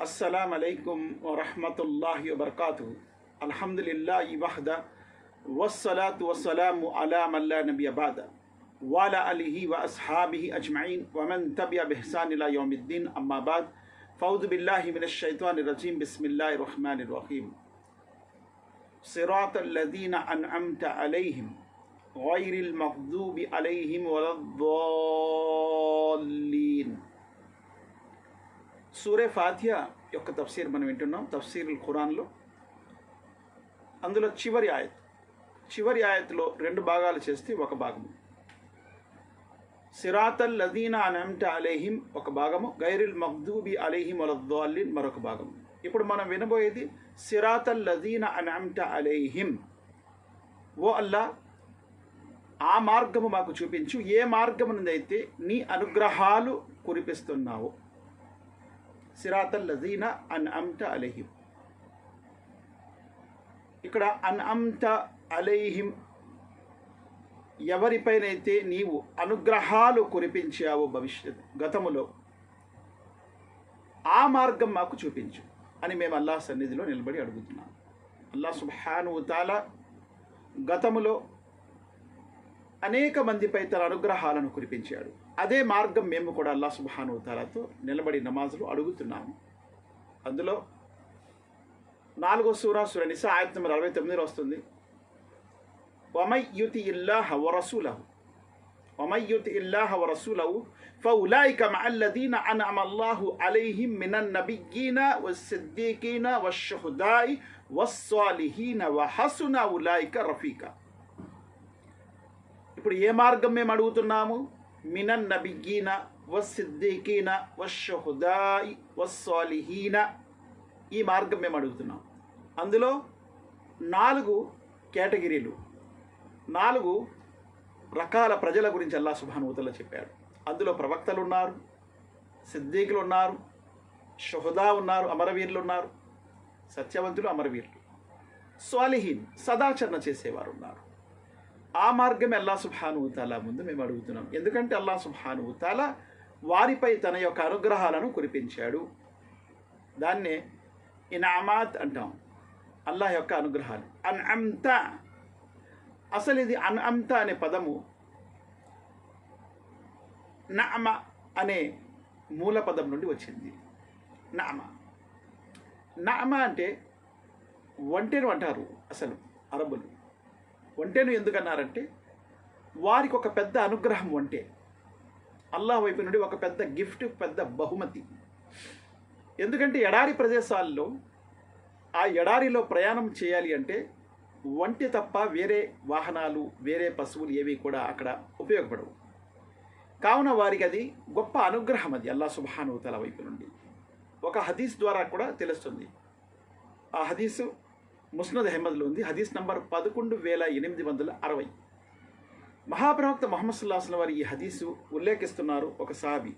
السلام عليكم ورحمة الله وبركاته. الحمد لله وحده والصلاة والسلام على من لا نبي بعد وعلى آله وأصحابه أجمعين ومن تبع بإحسان إلى يوم الدين أما بعد فأعوذ بالله من الشيطان الرجيم. بسم الله الرحمن الرحيم. صراط الذين أنعمت عليهم غير المغضوب عليهم ولا الضالين. సూరే Fathia యొక్క తఫ్సీర్ మనం వింటున్నాం తఫ్సీర్ ఖురాన్లో. అందులో చివరి ఆయత్. చివరి ఆయత్లో రెండు భాగాలు చేస్తే ఒక భాగము. సిరాతల్ లదీనా అనంట అలేహిం ఒక భాగము గైరుల్ మగ్దూబి అలేహిం వలద్దాలిన్ మరొక భాగము. ఇప్పుడు మనం వినబోయేది సిరాతల్ లదీనా అనంట అలేహిం ఓ అల్లా ఆ మార్గము మాకు చూపించు ఏ మార్గమునైతే నీ అనుగ్రహాలు కురిపిస్తున్నావు. సిరాతల్ లజీనా అన్ అమ్ట అలహిం. ఇక్కడ అన్ అమ్ట అలైహిం ఎవరిపైనైతే నీవు అనుగ్రహాలు కురిపించావో భవిష్యత్ గతములో ఆ మార్గం మాకు చూపించు అని మేము అల్లాహ్ సన్నిధిలో నిలబడి అడుగుతున్నాం. అల్లా సుభానుతాల గతములో అనేక మందిపై తన అనుగ్రహాలను కురిపించాడు. అదే మార్గం మేము కూడా అల్లా సుబ్హాను తాలాతో నిలబడి నమాజులు అడుగుతున్నాము అందులో నాలుగో సూరా సూర నిసా ఆయత్ నెంబర్ అరవై తొమ్మిదిలో వస్తుంది వమై యుతి ఇల్లాహ వరసూలహు వమై యుతి ఇల్లాహ వరసూలహు فأولئك مع الذين أنعم الله عليهم من النبيين والصديقين والشهداء والصالحين وحسن أولئك رفيقا ఇప్పుడు ఏ మార్గం మేము అడుగుతున్నాము మినన్ నబిగీన వసిద్దీకీన వషుదాయి వస్సాలిహీన ఈ మార్గం మేము అడుగుతున్నాం అందులో నాలుగు కేటగిరీలు. నాలుగు రకాల ప్రజల గురించి అల్లా సుభానుభూతల్లో చెప్పాడు. అందులో ప్రవక్తలు ఉన్నారు సిద్దీకులు ఉన్నారు షుహదా ఉన్నారు అమరవీరులు ఉన్నారు సత్యవంతులు అమరవీరులు. స్వాలిహీన్ సదాచరణ చేసేవారు ఉన్నారు. ఆ మార్గం అల్లా సుబ్హానుతాల ముందు మేము అడుగుతున్నాం. ఎందుకంటే అల్లా సుబ్హానుతాల వారిపై తన యొక్క అనుగ్రహాలను కురిపించాడు. దాన్నే ఇనామాత్ అంటాం. అల్లాహ్ యొక్క అనుగ్రహాలు. అన్ అంత అసలు ఇది అన్ అంత అనే పదము నామ అనే మూల పదం నుండి వచ్చింది. నామ నామ అంటే ఒంటెను అంటారు అసలు అరబులు. ఒంటేను ఎందుకన్నారంటే వారికి ఒక పెద్ద అనుగ్రహం వంటే అల్లా వైపు నుండి ఒక పెద్ద గిఫ్ట్ పెద్ద బహుమతి. ఎందుకంటే ఎడారి ప్రదేశాల్లో ఆ ఎడారిలో ప్రయాణం చేయాలి అంటే ఒంటి తప్ప వేరే వాహనాలు వేరే పశువులు ఏవి కూడా అక్కడ ఉపయోగపడవు. కావున వారికి అది గొప్ప అనుగ్రహం అది అల్లా సుబానుతల వైపు నుండి. ఒక హదీస్ ద్వారా కూడా తెలుస్తుంది. ఆ హదీసు ముస్నద్ అహ్మద్లో ఉంది. హదీస్ నంబర్ పదకొండు వేల ఎనిమిది వందల అరవై. మహాప్రవక్త మహమ్మద్ సుల్లాహం వారి ఈ హదీసు ఉల్లేఖిస్తున్నారు ఒక సాహాబి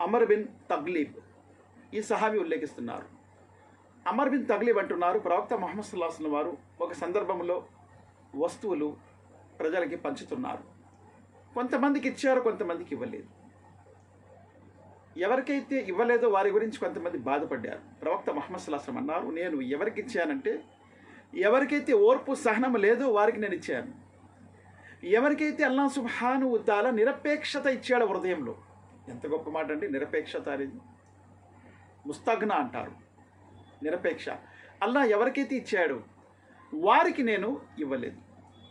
అమర్ బిన్ తగ్లీబ్. ఈ సహాబి ఉల్లేఖిస్తున్నారు. అమర్ బిన్ తగ్లీబ్ అంటున్నారు ప్రవక్త మహమ్మద్ సుల్లాహం వారు ఒక సందర్భంలో వస్తువులు ప్రజలకి పంచుతున్నారు. కొంతమందికి ఇచ్చారు కొంతమందికి ఇవ్వలేదు. ఎవరికైతే ఇవ్వలేదో వారి గురించి కొంతమంది బాధపడ్డారు. ప్రవక్త మహమ్మద్ సుల్లాహం అన్నారు నేను ఎవరికి ఇచ్చానంటే ఎవరికైతే ఓర్పు సహనం లేదో వారికి నేను ఇచ్చాను. ఎవరికైతే అల్లా సుబ్హాను ఉద్దాల నిరపేక్షత ఇచ్చాడు హృదయంలో. ఎంత గొప్ప మాట అంటే నిరపేక్షత అనేది. ముస్తగ్న అంటారు. నిరపేక్ష. అల్లా ఎవరికైతే ఇచ్చాడు వారికి నేను ఇవ్వలేదు.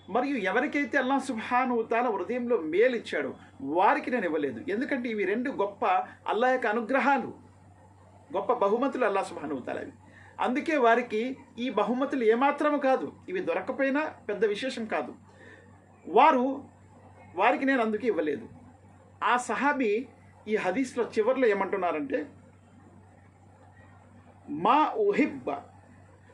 మరియు ఎవరికైతే అల్లా సుబ్హాను ఉద్దాల హృదయంలో మేలు ఇచ్చాడు వారికి నేను ఇవ్వలేదు. ఎందుకంటే ఇవి రెండు గొప్ప అల్లా యొక్క అనుగ్రహాలు. గొప్ప బహుమతులు అల్లా సుబ్హాను ఉద్దాలవి అందుకే వారికి ఈ బహుమతులు ఏమాత్రము కాదు ఇవి దొరకపోయినా పెద్ద విశేషం కాదు. వారు వారికి నేను అందుకే ఇవ్వలేదు. ఆ సహాబీ ఈ హదీస్లో చివరిలో ఏమంటున్నారంటే మా ఉహిబ్బ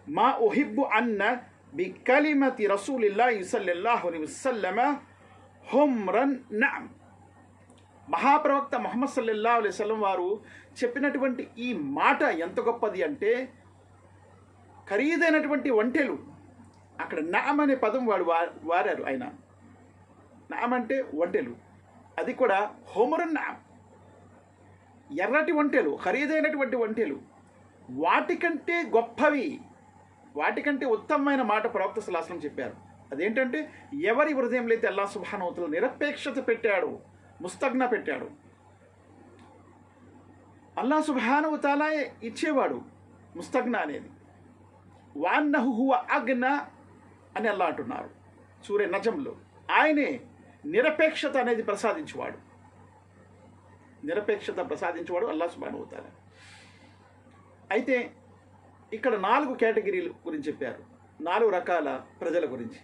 మా ఉహిబ్బు అన్న బికలిమతి రసూలిల్లా ఇసల్లాహు వసల్లమ హుమ్రన్ నమ్. మహాప్రవక్త మొహమ్మద్ సల్లల్లా అలైవల్లం వారు చెప్పినటువంటి ఈ మాట ఎంత గొప్పది అంటే ఖరీదైనటువంటి వంటెలు. అక్కడ నామ్ అనే పదం వాడు వా- ఆయన. నామ్ అంటే వంటెలు. అది కూడా హోమరన్ నామ్. ఎర్రటి వంటెలు ఖరీదైనటువంటి వంటెలు. వాటికంటే గొప్పవి. వాటికంటే ఉత్తమమైన మాట ప్రవక్త సలాసనం చెప్పారు. అదేంటంటే ఎవరి హృదయంలో అయితే అల్లా సుభానవతులు నిరపేక్షత పెట్టాడు ముస్తగ్న పెట్టాడు అల్లా సుభానవతాలా ఇచ్చేవాడు ముస్తగ్న అనేది. వాన్నహు అగ్న అని అల్లా అంటున్నారు. సూర్య నజంలో. ఆయనే నిరపేక్షత అనేది ప్రసాదించేవాడు. నిరపేక్షత ప్రసాదించేవాడు అల్లా సుభానవతాల అయితే ఇక్కడ నాలుగు కేటగిరీలు గురించి చెప్పారు. నాలుగు రకాల ప్రజల గురించి.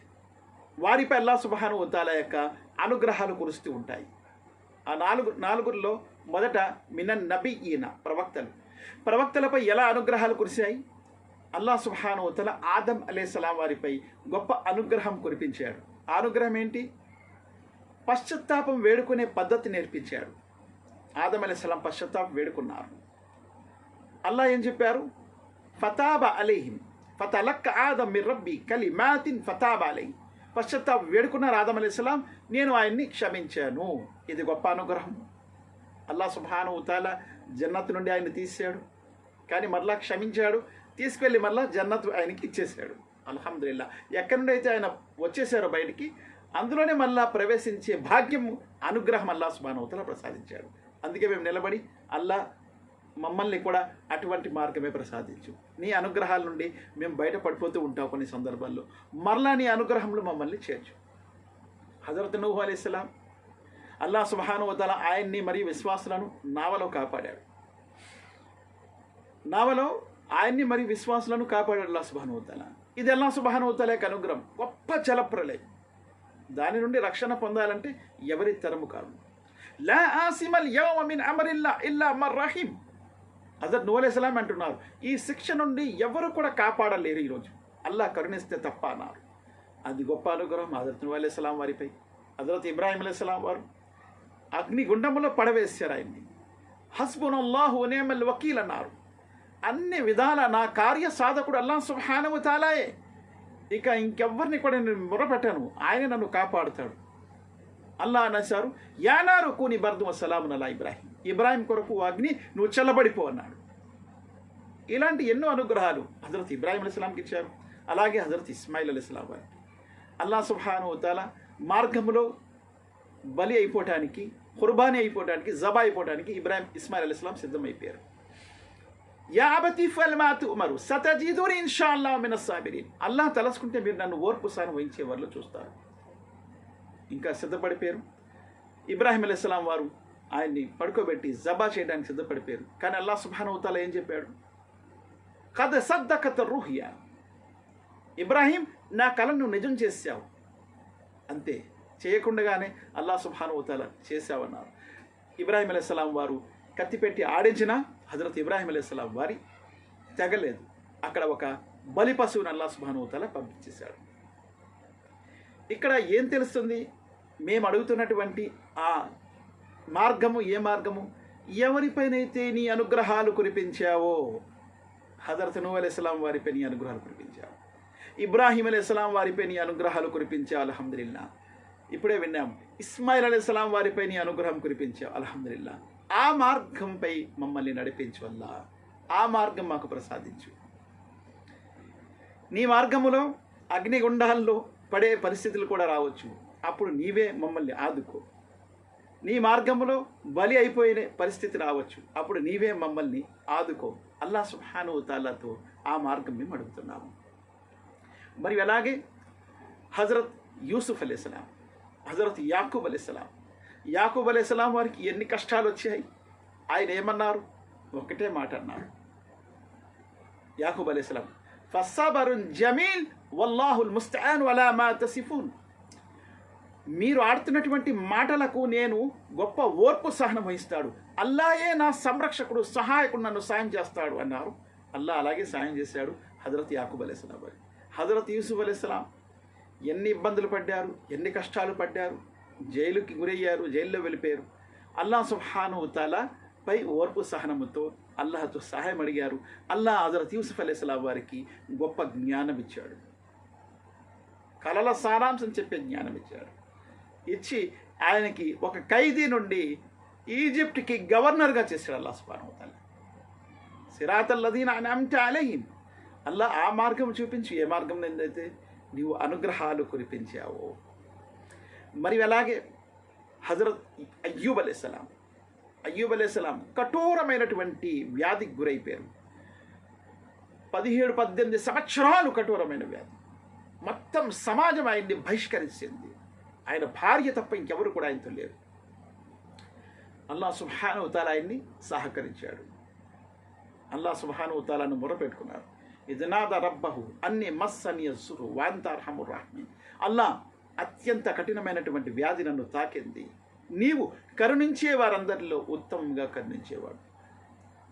వారిపై అల్లా సుబాను ఉతాల యొక్క అనుగ్రహాలు కురుస్తూ ఉంటాయి. ఆ నాలుగు నాలుగుల్లో మొదట మినన్ నబి ఈయన ప్రవక్తలు. ప్రవక్తలపై ఎలా అనుగ్రహాలు కురిశాయి? అల్లా సుబ్హాను ఆదం అలేసలాం వారిపై గొప్ప అనుగ్రహం కురిపించాడు. అనుగ్రహం ఏంటి? పశ్చాత్తాపం వేడుకునే పద్ధతి నేర్పించాడు. ఆదం అలేసలాం పశ్చాత్తాపం వేడుకున్నారు. అల్లా ఏం చెప్పారు? ఫతాబ అలీహిం ఫతలక్క ఆదం మిర్ రబ్బి కలి మాతిన్ ఫతాబ అలీ పశ్చాత్తాప వేడుకున్నారు ఆదం అలీస్లాం నేను ఆయన్ని క్షమించాను. ఇది గొప్ప అనుగ్రహం. అల్లా సుబ్హాను ఉతాల జన్నత్ నుండి ఆయన తీసాడు కానీ మరలా క్షమించాడు. తీసుకెళ్ళి మళ్ళీ జన్నత్ ఆయనకి ఇచ్చేసాడు అల్హమ్దుల్లా ఎక్కడి నుండి అయితే ఆయన వచ్చేసారో బయటికి అందులోనే మళ్ళా ప్రవేశించే భాగ్యం అనుగ్రహం అల్లా సుబాన్ ప్రసాదించాడు. అందుకే మేము నిలబడి అల్లా మమ్మల్ని కూడా అటువంటి మార్గమే ప్రసాదించు. నీ అనుగ్రహాల నుండి మేము బయట పడిపోతూ ఉంటాం కొన్ని సందర్భాల్లో. మరలా నీ అనుగ్రహంలో మమ్మల్ని చేర్చు. హజరత్ నూహు అలీస్లాం అల్లా సుబానువతల ఆయన్ని మరియు విశ్వాసులను నావలో కాపాడాడు. నావలో ఆయన్ని మరి విశ్వాసులను కాపాడాడు అల్లా సుబానువతల ఇది అల్లా సుభానుతలే యొక్క అనుగ్రహం? గొప్ప జలప్రలయం. దాని నుండి రక్షణ పొందాలంటే ఎవరి తరము కాదు. లా ఆసిమల్ యౌమ అమరిల్లా ఇల్లా మర్ రహీం హజరత్ నూలేసలాం అంటున్నారు ఈ శిక్ష నుండి ఎవరు కూడా కాపాడలేరు ఈరోజు అల్లా కరుణిస్తే తప్ప అన్నారు. అది గొప్ప అనుగ్రహం హజరత్ నూ అలైస్లాం వారిపై. హజరత్ ఇబ్రాహిం అలైస్లాం వారు అగ్నిగుండంలో పడవేశారు ఆయన్ని. హస్బున్ అల్లాహు నేమల్ వకీల్ అన్నారు అన్ని విధాల నా కార్య సాధకుడు అల్లా సుహానవు తాలాయే. ఇక ఇంకెవ్వరిని కూడా నేను మొరపెట్టాను. ఆయన నన్ను కాపాడుతాడు. అల్లా అనేసారు యానారు కూని బర్దు వసలామున్ అలా ఇబ్రాహీం. ఇబ్రాహీం కొరకు అగ్ని నువ్వు చల్లబడిపో అన్నాడు. ఇలాంటి ఎన్నో అనుగ్రహాలు హజరత్ ఇబ్రాహీం అలీస్లాంకి ఇచ్చారు. అలాగే హజరత్ ఇస్మాయిల్ అలీస్లాం వారికి అల్లా సుబ్హాను తాల మార్గంలో బలి అయిపోవటానికి కుర్బానీ అయిపోవటానికి జబా అయిపోవటానికి ఇబ్రాహీం ఇస్మాయిల్ అలీస్లాం సిద్ధమైపోయారు. యాబతి ఫల్మాతు ఉమరు సతజీదుని ఇన్షాల్లా మిన సాబిరీన్. అల్లా తలసుకుంటే మీరు నన్ను ఓర్పు సాను వహించే వాళ్ళు చూస్తారు. ఇంకా సిద్ధపడిపోయారు. ఇబ్రాహీం అలైస్లాం వారు ఆయన్ని పడుకోబెట్టి జబా చేయడానికి సిద్ధపడిపోయారు. కానీ అల్లా సుభానవుతాల ఏం చెప్పాడు? కథ సద్ద కథ రూహియా. ఇబ్రాహీం నా కళను నిజం చేసావు అంతే చేయకుండానే అల్లా సుభానవుతాల చేశావన్నారు. ఇబ్రాహీం అలైస్లాం వారు కత్తిపెట్టి ఆడించినా హజరత్ ఇబ్రాహీం అలీస్లాం వారి తెగలేదు. అక్కడ ఒక బలి పశువుని అల్లా సుబానవతాల పంపించేశాడు. ఇక్కడ ఏం తెలుస్తుంది? మేము అడుగుతున్నటువంటి ఆ మార్గము ఏ మార్గము? ఎవరిపైనైతే నీ అనుగ్రహాలు కురిపించావో హజరత్ నూ అలైస్లాం వారిపై నీ అనుగ్రహాలు కురిపించావు. ఇబ్రాహీం అలైస్లాం వారిపై నీ అనుగ్రహాలు కురిపించావు అలహమ్దుల్లా ఇప్పుడే విన్నాం. ఇస్మాయిల్ అలైస్లాం వారిపై నీ అనుగ్రహం కురిపించావు అలహమ్దుల్లా ఆ మార్గంపై మమ్మల్ని నడిపించు వల్ల ఆ మార్గం మాకు ప్రసాదించు. నీ మార్గములో అగ్నిగుండాల్లో పడే పరిస్థితులు కూడా రావచ్చు. అప్పుడు నీవే మమ్మల్ని ఆదుకో. నీ మార్గంలో బలి అయిపోయిన పరిస్థితి రావచ్చు. అప్పుడు నీవే మమ్మల్ని ఆదుకో. అల్లా సుహానుతాలతో ఆ మార్గం మేము అడుగుతున్నాము. మరియు అలాగే హజరత్ యూసుఫ్ అలీస్లాం హజరత్ యాకూబ్ అలీస్లాం యాకూబ్ అలీస్లాం వారికి ఎన్ని కష్టాలు వచ్చాయి? ఆయన ఏమన్నారు? ఒకటే మాట అన్నారు. యాకూబ్ అలీస్లాం ఫస్సాబరున్ జమీల్ వల్లాహుల్ ముస్తాన్ వలా మా తసిఫూన్. మీరు ఆడుతున్నటువంటి మాటలకు నేను గొప్ప ఓర్పు సహనం వహిస్తాడు. అల్లాయే నా సంరక్షకుడు సహాయకుడు నన్ను సాయం చేస్తాడు అన్నారు. అల్లా అలాగే సాయం చేశాడు హజరత్ యాకూబ్ అలీస్లాం వారి హజరత్ యూసుఫ్ అలీస్లాం ఎన్ని ఇబ్బందులు పడ్డారు? ఎన్ని కష్టాలు పడ్డారు? జైలుకి గురయ్యారు జైల్లో వెళ్ళిపోయారు. అల్లా సుహాను తాలా పై ఓర్పు సహనముతో అల్లాహతో సహాయం అడిగారు. అల్లా హజరత్ యూసుఫ్ అలీస్లాం వారికి గొప్ప జ్ఞానం ఇచ్చాడు. కలల సారాంశం చెప్పే జ్ఞానం ఇచ్చాడు. ఇచ్చి ఆయనకి ఒక ఖైదీ నుండి ఈజిప్ట్కి గవర్నర్గా చేశాడు అల్లా సుబానుతాల అని అంటే అలయ్యం అల్లా ఆ మార్గం చూపించు ఏ మార్గం ఏందైతే నీవు అనుగ్రహాలు కురిపించావో. మరి అలాగే హజరత్ అయ్యూబ్ అలైసలాం అయ్యూబ్ అలైసలాం కఠోరమైనటువంటి వ్యాధికి గురైపోయారు. పదిహేడు పద్దెనిమిది సంవత్సరాలు కఠోరమైన వ్యాధి. మొత్తం సమాజం ఆయన్ని బహిష్కరించింది. ఆయన భార్య తప్ప ఇంకెవరు కూడా ఆయనతో లేరు. అల్లా సుబ్హాను ఆయన్ని సహకరించాడు. అల్లా సుబ్హాను తాలాను మొరపెట్టుకున్నారు. ఇదినాద రబ్బహు అన్ని మస్ అని యస్సురు వాంతార్హము రాహ్మి అల్లా అత్యంత కఠినమైనటువంటి వ్యాధి నన్ను తాకింది. నీవు కరుణించే వారందరిలో ఉత్తమంగా కరుణించేవాడు.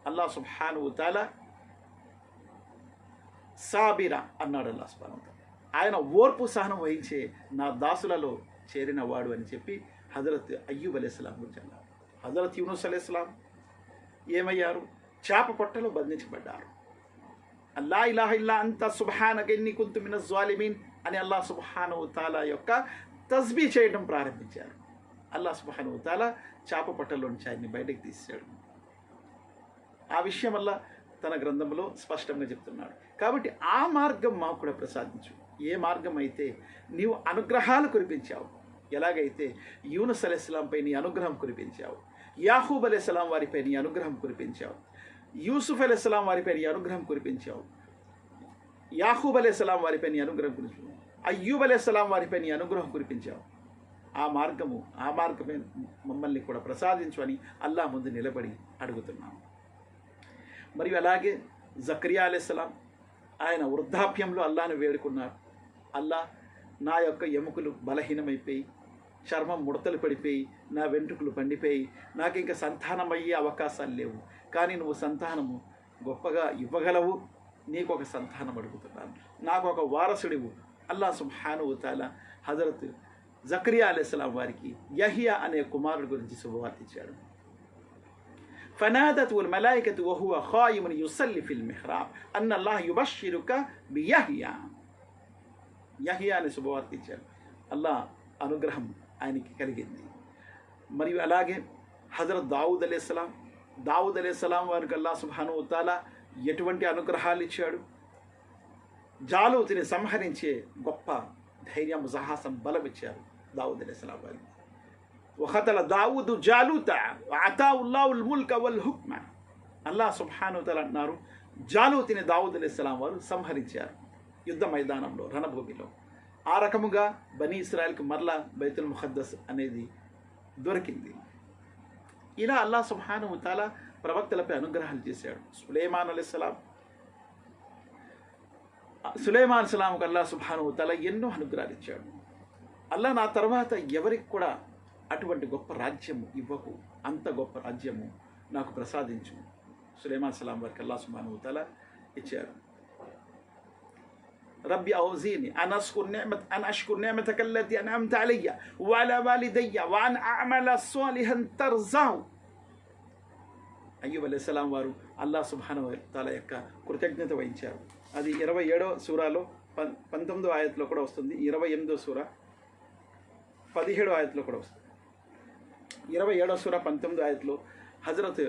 అల్లా సుబ్హాను తాలా సాబిరా అన్నాడు అల్లా సుబ్హాను ఆయన ఓర్పు సహనం వహించే నా దాసులలో చేరినవాడు అని చెప్పి హజరత్ అయ్యూబ్ అలైస్లాం గురించి అన్నారు. హజరత్ యూనుస్ అలైస్లాం ఏమయ్యారు? చేప పొట్టలో బంధించబడ్డారు. అల్లా ఇలాహ ఇల్లా అంత సుబ్హానకెన్ని కుంతు మిన జ్వాలిమీన్ అని అల్లా సుబ్హాను తాలా యొక్క తస్బీ చేయడం ప్రారంభించారు. అల్లా సుబ్హాను తాలా చేప పట్టలోంచి ఆయన్ని బయటకు తీసాడు ఆ విషయం వల్ల తన గ్రంథంలో స్పష్టంగా చెప్తున్నాడు. కాబట్టి ఆ మార్గం మాకు కూడా ప్రసాదించు. ఏ మార్గం అయితే నీవు అనుగ్రహాలు కురిపించావు ఎలాగైతే యూనస్ అలైస్లాంపై నీ అనుగ్రహం కురిపించావు యాహూబ్ అలైస్లాం వారిపై నీ అనుగ్రహం కురిపించావు యూసుఫ్ అలైస్లాం వారిపై నీ అనుగ్రహం కురిపించావు యాహూబ్ అలైస్లాం వారిపై నీ అనుగ్రహం కురిపించావు. అయ్యూబ్ అలైస్లాం వారిపై నీ అనుగ్రహం కురిపించావు. ఆ మార్గము ఆ మార్గమే మమ్మల్ని కూడా ప్రసాదించు అని అల్లా ముందు నిలబడి అడుగుతున్నాము మరియు అలాగే జక్రియా అలైస్లాం ఆయన వృద్ధాప్యంలో అల్లాను వేడుకున్నారు. అల్లా నా యొక్క ఎముకలు బలహీనమైపోయి చర్మం ముడతలు పడిపోయి నా వెంట్రుకలు పండిపోయి నాకు ఇంకా సంతానం అయ్యే అవకాశాలు లేవు. కానీ నువ్వు సంతానము గొప్పగా ఇవ్వగలవు. నీకు ఒక సంతానం అడుగుతున్నాను. నాకు ఒక వారసుడివు. అల్లా సుబ్హాను తాల హజరత్ జక్రియా అలైస్లాం వారికి యహియా అనే కుమారుడు గురించి శుభవార్తిచ్చాడు ఫనాదత్ ఉల్ మలాయికత్ వహువ ఖాయిమున్ యుసల్లి ఫిల్ మిహ్రాబ్. అన్నల్లాహ్ యుబషిరుక బి యహియా యహియా అనే శుభవార్తిచ్చాడు అల్లా అనుగ్రహం ఆయనకి కలిగింది. మరియు అలాగే హజరత్ దావుద్ అలైస్లాం దావుద్ అలైస్లాం వారికి అల్లా సుబ్హాను తాలా ఎటువంటి అనుగ్రహాలు ఇచ్చాడు? జాలూతిని సంహరించే గొప్ప ధైర్యం సాహసం బలమిచ్చారు దావుద్ అలీస్లాం వారి వహతల దావుదు జాలూత అతా ఉల్ ముల్క వల్ హుక్మ. అల్లా సుభానుతలు అన్నారు జాలూతిని దావుద్ అలీస్లాం వారు సంహరించారు యుద్ధ మైదానంలో రణభూమిలో. ఆ రకముగా బనీ ఇస్రాయల్కి మరలా బైతుల్ ముఖద్దస్ అనేది దొరికింది. ఇలా అల్లా సుభాను తాలా ప్రవక్తలపై అనుగ్రహాలు చేశాడు సులేమాన్ అలీస్లాం సులేమాన్ సలాంకు అల్లా సుబ్హాను తాలా ఎన్నో అనుగ్రహాలు ఇచ్చాడు అల్లా నా తర్వాత ఎవరికి కూడా అటువంటి గొప్ప రాజ్యము ఇవ్వకు అంత గొప్ప రాజ్యము నాకు ప్రసాదించు సులేమాన్ సలాం వారికి అల్లా సుబ్హాను తాలా ఇచ్చారు ربي أوزيني أن أشكر نعمة أن أشكر نعمتك التي أنعمت علي وعلى والدي وأن أعمل صالحا ترضاه అయ్యూబ్ అలైహిస్సలాం వారు అల్లా సుబ్హాన తాల యొక్క కృతజ్ఞత వహించారు అది ఇరవై ఏడో సూరాలో పం పంతొమ్మిదో ఆయతలో కూడా వస్తుంది. ఇరవై ఎనిమిదో సూర పదిహేడో ఆయతలో కూడా వస్తుంది. ఇరవై ఏడో సూర పంతొమ్మిదో ఆయతలో హజరత్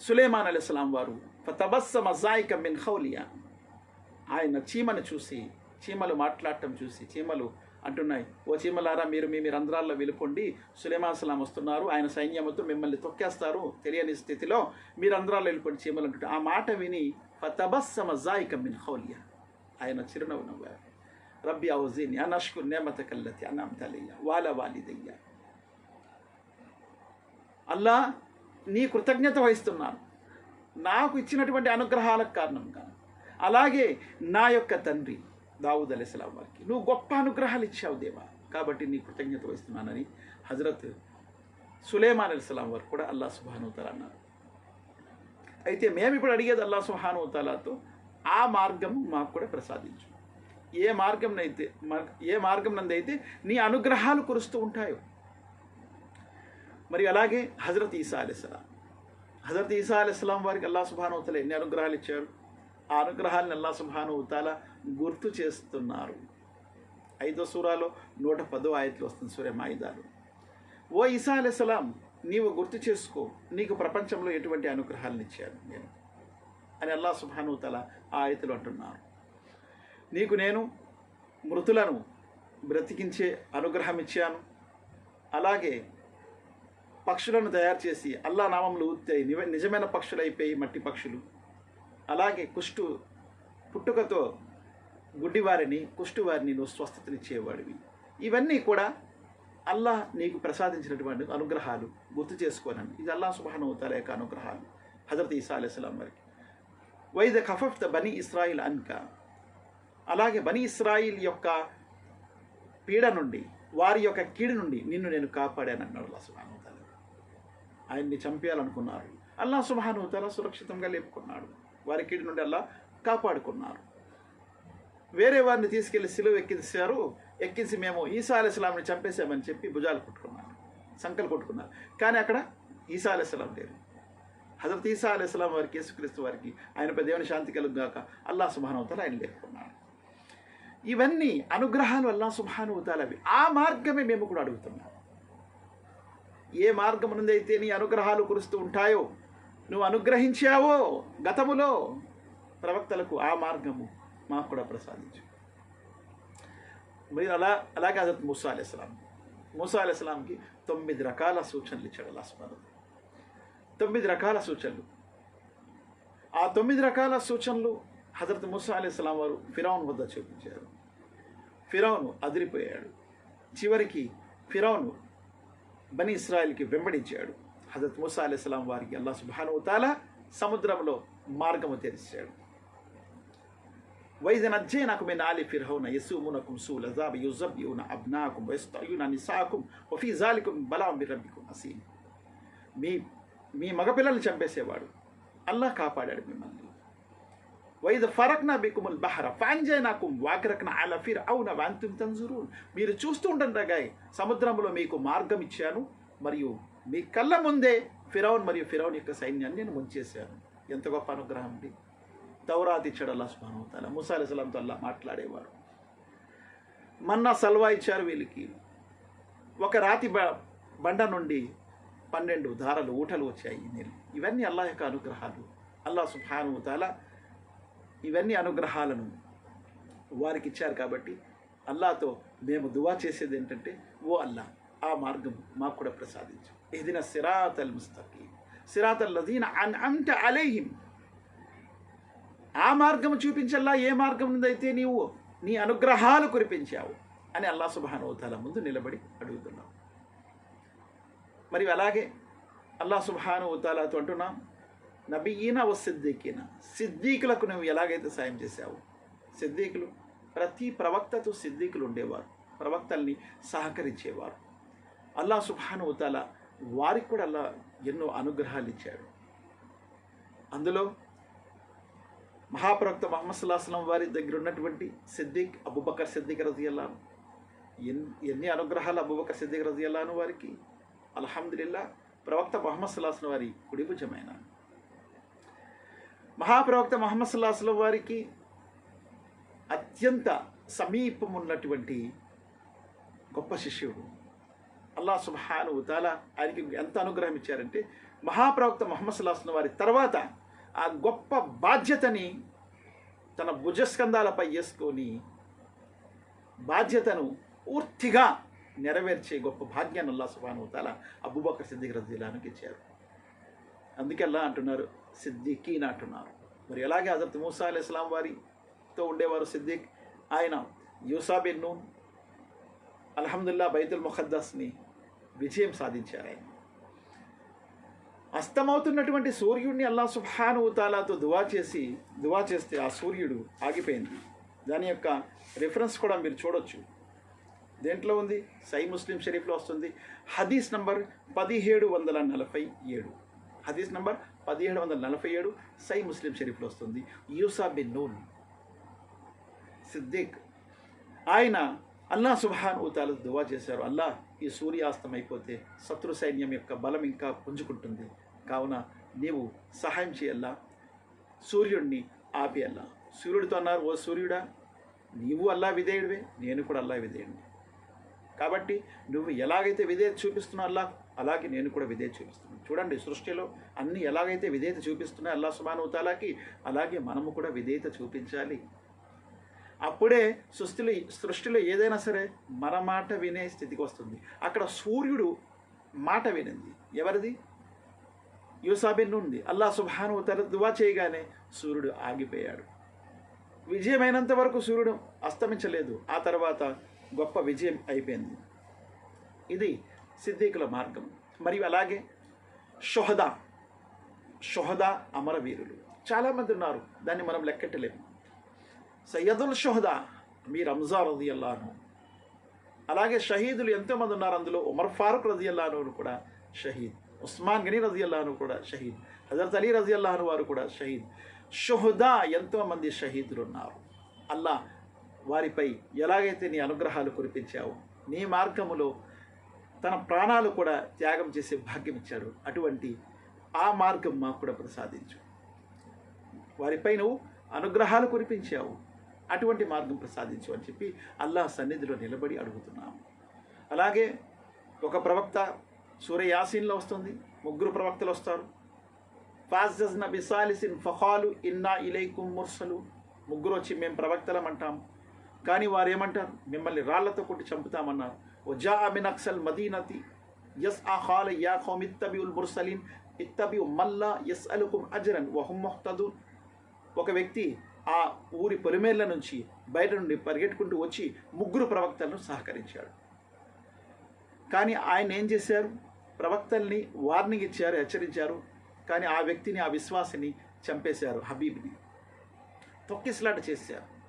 సులేమాన్ అలీస్లాం వారు ఫతబస్స మజాయిక మిన్ హౌలియా ఆయన చీమను చూసి చీమలు మాట్లాడటం చూసి చీమలు అంటున్నాయి ఓ చీమలారా మీరు మీ మీ రంధ్రాల్లో వెలుపొండి సులేమాన్ సలాం వస్తున్నారు ఆయన సైన్యంతో మిమ్మల్ని తొక్కేస్తారు తెలియని స్థితిలో మీ రంధ్రాల్లో వెళ్ళిపోండి చీమలు అంటున్నారు ఆ మాట విని ఫతబస్సమ జాయిక మిన్ హౌలియా ఆయన చిరునవ్వు నవ్వారు రబ్బి ఔజీని అనష్కు నేమత కల్లతి అన్నాంతలయ్య వాల వాలిదయ్య అల్లా నీ కృతజ్ఞత వహిస్తున్నాను నాకు ఇచ్చినటువంటి అనుగ్రహాలకు కారణంగా అలాగే నా యొక్క తండ్రి దావుద్ అలైస్లాం వారికి నువ్వు గొప్ప అనుగ్రహాలు ఇచ్చావు దేవా కాబట్టి నీ కృతజ్ఞత వహిస్తున్నానని హజరత్ సులేమాన్ అలైస్లాం వారు కూడా అల్లా సుబానుతల అన్నారు అయితే మేము ఇప్పుడు అడిగేది అల్లా సుహానుతలాతో ఆ మార్గం మాకు కూడా ప్రసాదించు. ఏ మార్గంనైతే ఏ మార్గం నందైతే నీ అనుగ్రహాలు కురుస్తూ ఉంటాయో. మరి అలాగే హజరత్ ఈసా అలెస్లాం హజరత్ ఈసా అలెస్లాం వారికి అల్లా సుబానుతల ఎన్ని అనుగ్రహాలు ఇచ్చారు? ఆ అనుగ్రహాలను అల్లా సుబ్హాను గుర్తు చేస్తున్నారు. ఐదో సూరాలో నూట పదో ఆయతలు వస్తుంది సూర్య మాయిదాలు ఓ ఈసా అలెస్లాం నీవు గుర్తు చేసుకో నీకు ప్రపంచంలో ఎటువంటి అనుగ్రహాలను ఇచ్చాను నేను. అని అల్లా సుభానుతల ఆ ఆయతలు అంటున్నారు. నీకు నేను మృతులను బ్రతికించే అనుగ్రహం ఇచ్చాను. అలాగే పక్షులను తయారు చేసి అల్లా నామంలో ఊత్తాయి నిజమైన పక్షులు అయిపోయి మట్టి పక్షులు. అలాగే కుష్టు పుట్టుకతో గుడ్డివారిని కుష్టివారిని నువ్వు స్వస్థతనిచ్చేవాడివి. ఇవన్నీ కూడా అల్లాహ్ నీకు ప్రసాదించినటువంటి అనుగ్రహాలు గుర్తు చేసుకోనండి ఇది అల్లా సుబాను తల యొక్క అనుగ్రహాలు. హజరత్ ఈసా అలైస్లాం వారికి. వైద కఫఫ్ ద బనీ ఇస్రాయిల్ అన్క. అలాగే బనీ ఇస్రాయిల్ యొక్క పీడ నుండి వారి యొక్క కీడి నుండి నిన్ను నేను కాపాడాను అన్నాడు అల్లా సుబాన్ తల ఆయన్ని చంపేయాలనుకున్నారు. అల్లా సుబాను తల సురక్షితంగా లేపుకున్నాడు. వారి కీడి నుండి అల్లా కాపాడుకున్నారు. వేరే వారిని తీసుకెళ్ళి సిలువ ఎక్కించారు. ఎక్కించి మేము ఈసా అలైస్లాంని చంపేశామని చెప్పి భుజాలు కొట్టుకున్నారు సంకలు కొట్టుకున్నారు. కానీ అక్కడ ఈసా అలైస్లాం లేరు. హజరత్ ఈసా అలైస్లాం వారికి యేసుక్రీస్తు వారికి ఆయనపై దేవుని శాంతి కలుగుగాక అల్లా సుభానవతాల ఆయన లేకున్నాడు ఇవన్నీ అనుగ్రహాలు అల్లా సుభానువతాలవి ఆ మార్గమే మేము కూడా అడుగుతున్నాం. ఏ మార్గం నుండైతే నీ అనుగ్రహాలు కురుస్తూ ఉంటాయో నువ్వు అనుగ్రహించావో గతములో ప్రవక్తలకు ఆ మార్గము మాకు కూడా ప్రసాదించు. మీరు అలా అలాగే హజరత్ మూసా అలైస్లాం మూసా అలైస్లాంకి తొమ్మిది రకాల సూచనలు ఇచ్చాడు అలా సుబ్హానహు తొమ్మిది రకాల సూచనలు. ఆ తొమ్మిది రకాల సూచనలు హజరత్ అలీ అలైస్లాం వారు ఫిరౌన్ వద్ద చూపించారు. ఫిరౌను అదిరిపోయాడు. చివరికి ఫిరౌను బని ఇస్రాయిల్కి వెంబడించాడు. హజరత్ మూసా అలైస్లాం వారికి అల్లా సుబ్హానహు తాలా సముద్రంలో మార్గము తెరిచాడు. وإذا نجيناكم من آل فرعون يسومونكم سوء العذاب يذبحون أبناءكم ويستحيون نساءكم وفي ذلكم بلاء من ربكم عظيم మీ మీ మగపిల్లల్ని చంపేసేవాడు అల్లాహ్ కాపాడాడు మిమ్మల్ని వైద ఫరక్నా బికుముల్ బహర ఫాంజైనాకుం వాకరక్న అలా ఫిర్ అవున వాంతుం తంజురూన్ మీరు చూస్తూ ఉండండి సముద్రంలో మీకు మార్గం ఇచ్చాను మరియు మీ కళ్ళ ముందే ఫిరౌన్ మరియు ఫిరౌన్ యొక్క సైన్యాన్ని నేను ముంచేశాను ఎంత గొప్ప అనుగ్రహం అండి తౌరాత్ ఇచ్చాడు అల్లా సుబ్హానహు తాలా ముసా అల్లా మాట్లాడేవారు. మన్నా సల్వా ఇచ్చారు వీళ్ళకి. ఒక రాతి బ బండ నుండి పన్నెండు ధారలు ఊటలు వచ్చాయి నీళ్ళు ఇవన్నీ అల్లా యొక్క అనుగ్రహాలు. అల్లా సుబ్హానహు ఇవన్నీ అనుగ్రహాలను వారికి ఇచ్చారు కాబట్టి అల్లాతో మేము దువా చేసేది ఏంటంటే ఓ అల్లా ఆ మార్గం మాకు కూడా ప్రసాదించు. ఏదైనా సిరాతల్ ముస్తకీ. సిరాతల్ లదీన అన్ అంట అలేహిం. ఆ మార్గం చూపించల్లా ఏ మార్గం అయితే నీవు నీ అనుగ్రహాలు కురిపించావు అని అల్లా సుబానోతాల ముందు నిలబడి అడుగుతున్నాం. మరి అలాగే అల్లా సుబానోతాలతో అంటున్నాం నబీన ఓ సిద్దీకిన సిద్దీకులకు నువ్వు ఎలాగైతే సాయం చేశావు? సిద్దీకులు ప్రతి ప్రవక్తతో సిద్దీకులు ఉండేవారు ప్రవక్తల్ని సహకరించేవారు. అల్లా సుబానుతాల వారికి కూడా అల్లా ఎన్నో అనుగ్రహాలు ఇచ్చాడు. అందులో మహాప్రవక్త మహమ్మద్ సుల్లాహస్లం వారి దగ్గర ఉన్నటువంటి సిద్దిక్ అబుబకర్ సిద్దిక్ రజియల్లాను ఎన్ని అనుగ్రహాలు అబుబకర్ సిద్దిక్ రజియల్లాను వారికి? అల్హమ్దుల్లా ప్రవక్త మహమ్మద్ సుల్లాహస్లం వారి కుడి భుజమైన. మహాప్రవక్త మహమ్మద్ సుల్లాహస్లం వారికి అత్యంత సమీపం ఉన్నటువంటి గొప్ప శిష్యుడు. అల్లా సుబ్హాను ఉతాలా ఆయనకి ఎంత అనుగ్రహం ఇచ్చారంటే మహాప్రవక్త మహమ్మద్ సుల్లాహస్లం వారి తర్వాత ఆ గొప్ప బాధ్యతని తన భుజస్కంధాలపై వేసుకొని బాధ్యతను పూర్తిగా నెరవేర్చే గొప్ప భాగ్యాన్ని అల్లా సుబాను తాల అబుబకర్ సిద్దిక్ రజీలానికి ఇచ్చారు. అందుకే అల్లా అంటున్నారు సిద్దికీన్ అంటున్నారు. మరి ఎలాగే హజరత్ మూసా అలీ ఇస్లాం వారితో ఉండేవారు సిద్దిక్? ఆయన యూసా బిన్ నూన్ అల్హమ్దుల్లా బైతుల్ ముఖద్దస్ని విజయం సాధించారు ఆయన. అస్తమవుతున్నటువంటి సూర్యుడిని అల్లా సుభానుతాలాతో దువా చేసి దువా చేస్తే ఆ సూర్యుడు ఆగిపోయింది. దాని యొక్క రిఫరెన్స్ కూడా మీరు చూడొచ్చు. దేంట్లో ఉంది? సై ముస్లిం షరీఫ్లో వస్తుంది. హదీస్ నంబర్ పదిహేడు వందల నలభై ఏడు. హదీస్ నంబర్ పదిహేడు వందల నలభై ఏడు సై ముస్లిం షరీఫ్లో వస్తుంది. Yusha bin Nun. సిద్దిక్. ఆయన అల్లా సుభాన్ ఉతాలు దువా చేశారు. అల్లా ఈ సూర్యాస్తం అయిపోతే శత్రు సైన్యం యొక్క బలం ఇంకా పుంజుకుంటుంది. కావున నీవు సహాయం చేయల్లా సూర్యుడిని ఆపేయల్లా సూర్యుడితో అన్నారు ఓ సూర్యుడా నీవు అల్లా విధేయుడివే నేను కూడా అల్లా విధేయుడిని కాబట్టి నువ్వు ఎలాగైతే విధేయత చూపిస్తున్నావు అల్లా అలాగే నేను కూడా విధేయత చూపిస్తున్నాను. చూడండి సృష్టిలో అన్ని ఎలాగైతే విధేయత చూపిస్తున్నాయి అల్లా సుబానుతాలాకి అలాగే మనము కూడా విధేయత చూపించాలి. అప్పుడే సృష్టిలో సృష్టిలో ఏదైనా సరే మన మాట వినే స్థితికి వస్తుంది. అక్కడ సూర్యుడు మాట వినింది. ఎవరిది? యూసాబిన్ ఉంది అల్లా సుభాను తన దువా చేయగానే సూర్యుడు ఆగిపోయాడు. విజయమైనంత వరకు సూర్యుడు అస్తమించలేదు. ఆ తర్వాత గొప్ప విజయం అయిపోయింది. ఇది సిద్ధికుల మార్గం. మరియు అలాగే షొహదా. షొహదా అమరవీరులు. చాలామంది ఉన్నారు. దాన్ని మనం లెక్కెట్టలేము. సయ్యదుల్ షుహదా మీ రంజా రజియల్లాను అలాగే షహీదులు ఎంతోమంది ఉన్నారు అందులో ఉమర్ ఫారూక్ రజియల్లాను కూడా షహీద్. ఉస్మాన్ గనీ రజియల్లాను కూడా షహీద్. హజరత్ అలీ రజియల్లాను వారు కూడా షహీద్. షుహదా ఎంతోమంది షహీదులు ఉన్నారు. అల్లా వారిపై ఎలాగైతే నీ అనుగ్రహాలు కురిపించావు నీ మార్గములో తన ప్రాణాలు కూడా త్యాగం చేసే భాగ్యం ఇచ్చాడు. అటువంటి ఆ మార్గం మాకు కూడా ప్రసాదించు. వారిపై నువ్వు అనుగ్రహాలు కురిపించావు. అటువంటి మార్గం ప్రసాదించు అని చెప్పి అల్లాహ్ సన్నిధిలో నిలబడి అడుగుతున్నాము. అలాగే ఒక ప్రవక్త సూర్య యాసీన్లో వస్తుంది ముగ్గురు ప్రవక్తలు వస్తారు. ఫాజజ్న బిసాలిసిన్ ఫహాలు ఇన్నా ఇలైకుం ముర్సలు. ముగ్గురు వచ్చి మేము ప్రవక్తలం అంటాం. కానీ వారు ఏమంటారు మిమ్మల్ని రాళ్ళతో కొట్టి చంపుతామన్నారు. వజా అమిన్ అక్సల్ మదీనతి ఎస్ ఆ హాల యా హోమ్ ఇత్తబి ఉల్ ముర్సలీన్. ఇత్తబి మల్లా యస్ అలుకుం అజరన్. వహుం ముహ్తదూన్. ఒక వ్యక్తి ఆ ఊరి పొలిమేర్ల నుంచి బయట నుండి పరిగెట్టుకుంటూ వచ్చి ముగ్గురు ప్రవక్తలను సహకరించాడు. కానీ ఆయన ఏం చేశారు? ప్రవక్తల్ని వార్నింగ్ ఇచ్చారు హెచ్చరించారు. కానీ ఆ వ్యక్తిని ఆ విశ్వాసిని చంపేశారు హబీబ్ని. తొక్కిసలాట చేశారు.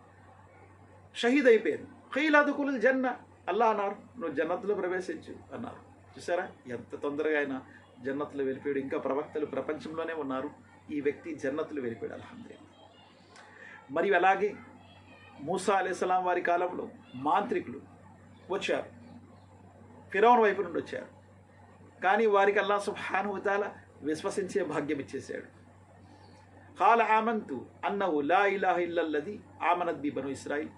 షహీద్ అయిపోయారు. ఖైలాదుకులు జన్న అల్లా అన్నారు. నువ్వు జన్నత్లో ప్రవేశించు అన్నారు. చూసారా? ఎంత తొందరగా ఆయన జన్నత్తులో వెళ్ళిపోయాడు. ఇంకా ప్రవక్తలు ప్రపంచంలోనే ఉన్నారు. ఈ వ్యక్తి జన్నత్లు వెళ్ళిపోయాడు అల్హమ్దుల్లా మరియు అలాగే మూసా అలీస్లాం వారి కాలంలో మాంత్రికులు వచ్చారు. ఫిరౌన్ వైపు నుండి వచ్చారు. కానీ వారికి అల్లా సుభానుభూతాల విశ్వసించే భాగ్యం ఇచ్చేశాడు. కాల ఆమంతు అన్నవు లా ఇలాహ ఇల్లల్లది ఆమనద్ బి బను ఇస్రాయిల్.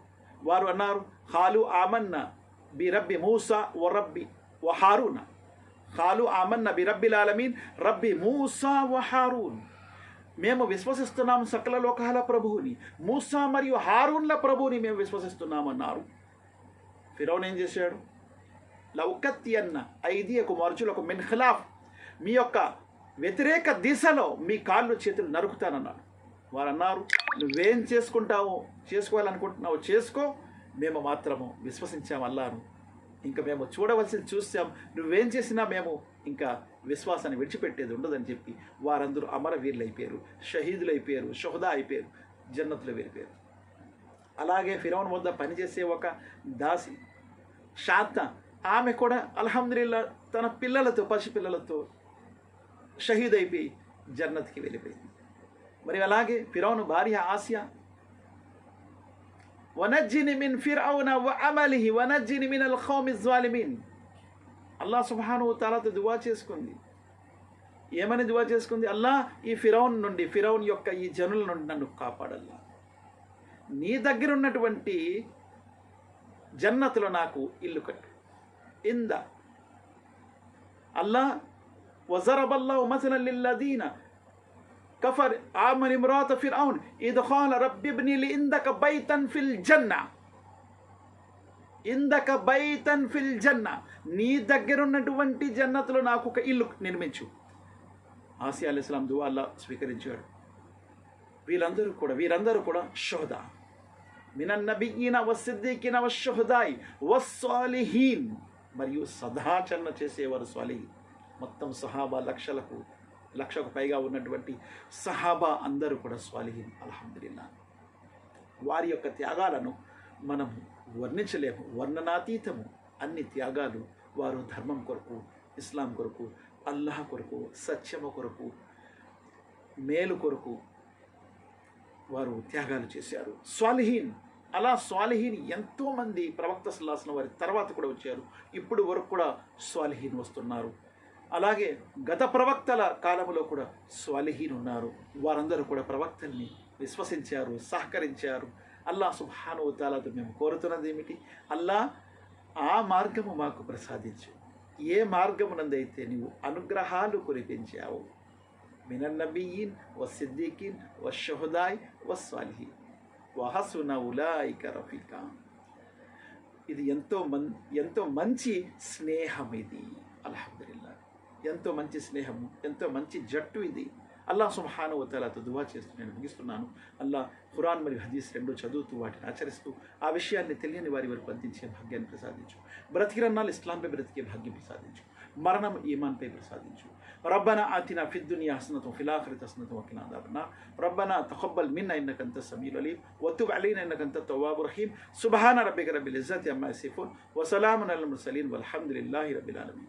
వారు అన్నారు ఖాలు ఆమన్న బి రబ్బి మూసా ఓ రబ్బి ఓ హారూన్. ఖాలు ఆమన్న బి రబ్బిల్ ఆలమీన్ రబ్బి మూసా ఓ హారూన్. మేము విశ్వసిస్తున్నాము సకల లోకాల ప్రభువుని. మూసా మరియు హారూన్ల ప్రభువుని మేము విశ్వసిస్తున్నామన్నారు. ఫిరౌన్ ఏం చేశాడు? లౌకత్తి అన్న ఐదియకు మరుచులకు ఒక ఖిలాఫ్ మీ యొక్క వ్యతిరేక దిశలో మీ కాళ్ళు చేతులు నరుకుతానన్నాడు. వారు అన్నారు నువ్వేం చేసుకుంటావో? చేసుకోవాలనుకుంటున్నావో? చేసుకో. మేము మాత్రము విశ్వసించాం అల్లాను ఇంకా మేము చూడవలసింది చూసాం నువ్వేం చేసినా మేము ఇంకా విశ్వాసాన్ని విడిచిపెట్టేది ఉండదని చెప్పి వారందరూ అమరవీరులు అయిపోయారు షహీదులు అయిపోయారు షుహదా అయిపోయారు జన్నతులు వెళ్ళిపోయారు అలాగే ఫిరౌన్ వద్ద పనిచేసే ఒక దాసి షాత్త ఆమె కూడా అల్హమ్దుల్లా తన పిల్లలతో పసిపిల్లలతో షహీద్ అయిపోయి జన్నత్కి వెళ్ళిపోయింది. మరి అలాగే ఫిరౌను భార్య ఆసియా వనజ్జిని మిన్ ఫిరౌన వ అమలిహి వనజ్జిని మిన్ అల్ ఖౌమి జాలిమీన్ అల్లా సుబాను తాలాతో దువా చేసుకుంది. ఏమని దువా చేసుకుంది? అల్లా ఈ ఫిరౌన్ నుండి ఫిరౌన్ యొక్క ఈ జనుల నుండి నన్ను కాపాడల్లా. నీ దగ్గర ఉన్నటువంటి జన్నతులు నాకు ఇల్లు కట్టు. ఇంద. అల్లా వజరబల్లా ఉమసలల్లిల్లదీన కఫర్ ఆమన్ ఇమ్రాత ఫిర్ అవున్ ఇది హాల ఇందక బైతన్ ఫిల్ జన్నా. ఇందక బైతన్ ఫిల్ జన్న. నీ దగ్గర ఉన్నటువంటి జన్నతులో నాకు ఒక ఇల్లు నిర్మించు. ఆసియా అలీ ఇస్లాం దువా అల్లా స్వీకరించాడు. వీళ్ళందరూ కూడా వీరందరూ కూడా షోదా మినన్ వసిద్దికిన వషుహదాయ్ వస్వాలిహీన్ మరియు సదాచరణ చేసేవారు స్వాలిహీన్. మొత్తం సహాబా లక్షలకు లక్షకు పైగా ఉన్నటువంటి సహాబా అందరూ కూడా స్వాలిహీన్. అల్హమ్దుల్లా వారి యొక్క త్యాగాలను మనం వర్ణించలేము వర్ణనాతీతము. అన్ని త్యాగాలు వారు ధర్మం కొరకు ఇస్లాం కొరకు అల్లాహ్ కొరకు సత్యము కొరకు మేలు కొరకు వారు త్యాగాలు చేశారు. స్వాలిహీన్ అలా స్వాలిహీన్ ఎంతోమంది ప్రవక్త సల్లాసిన వారి తర్వాత కూడా వచ్చారు. ఇప్పుడు వరకు కూడా స్వాలిహీన్ వస్తున్నారు. అలాగే గత ప్రవక్తల కాలంలో కూడా స్వాలిహీన్ ఉన్నారు. వారందరూ కూడా ప్రవక్తల్ని విశ్వసించారు సహకరించారు. అల్లా సుభానుతాలతో మేము కోరుతున్నది ఏమిటి? అల్లా ఆ మార్గము మాకు ప్రసాదించు. ఏ మార్గమునందైతే నీవు అనుగ్రహాలు కురిపించావు మినన్ ఓ వ సిద్దికీన్ వ షహుదాయ్ వ స్వాలిహీన్ వహసున ఉలాయిక రఫీకా. ఇది ఎంతో మన్ ఎంతో మంచి స్నేహం ఇది. అల్హదుల్లా ఎంతో మంచి స్నేహము ఎంతో మంచి జట్టు ఇది. అల్లా సుబ్హాను వతాలతో దువా చేస్తూ నేను ముగిస్తున్నాను అల్లా ఖురాన్ మరియు హదీస్ రెండు చదువుతూ వాటిని ఆచరిస్తూ ఆ విషయాన్ని తెలియని వారి వరకు అందించే భాగ్యాన్ని ప్రసాదించు బ్రతికిరన్నాలు ఇస్లాంపై బ్రతికే భాగ్యం ప్రసాదించు మరణం ఈమాన్పై ప్రసాదించు ربنا آتنا في الدنيا حسنة وفي الآخرة حسنة وقنا عذاب النار ربنا تقبل منا إنك أنت السميع العليم وتب علينا إنك أنت التواب الرحيم سبحان ربك رب العزة عما يصفون وسلام على المرسلين والحمد لله رب العالمين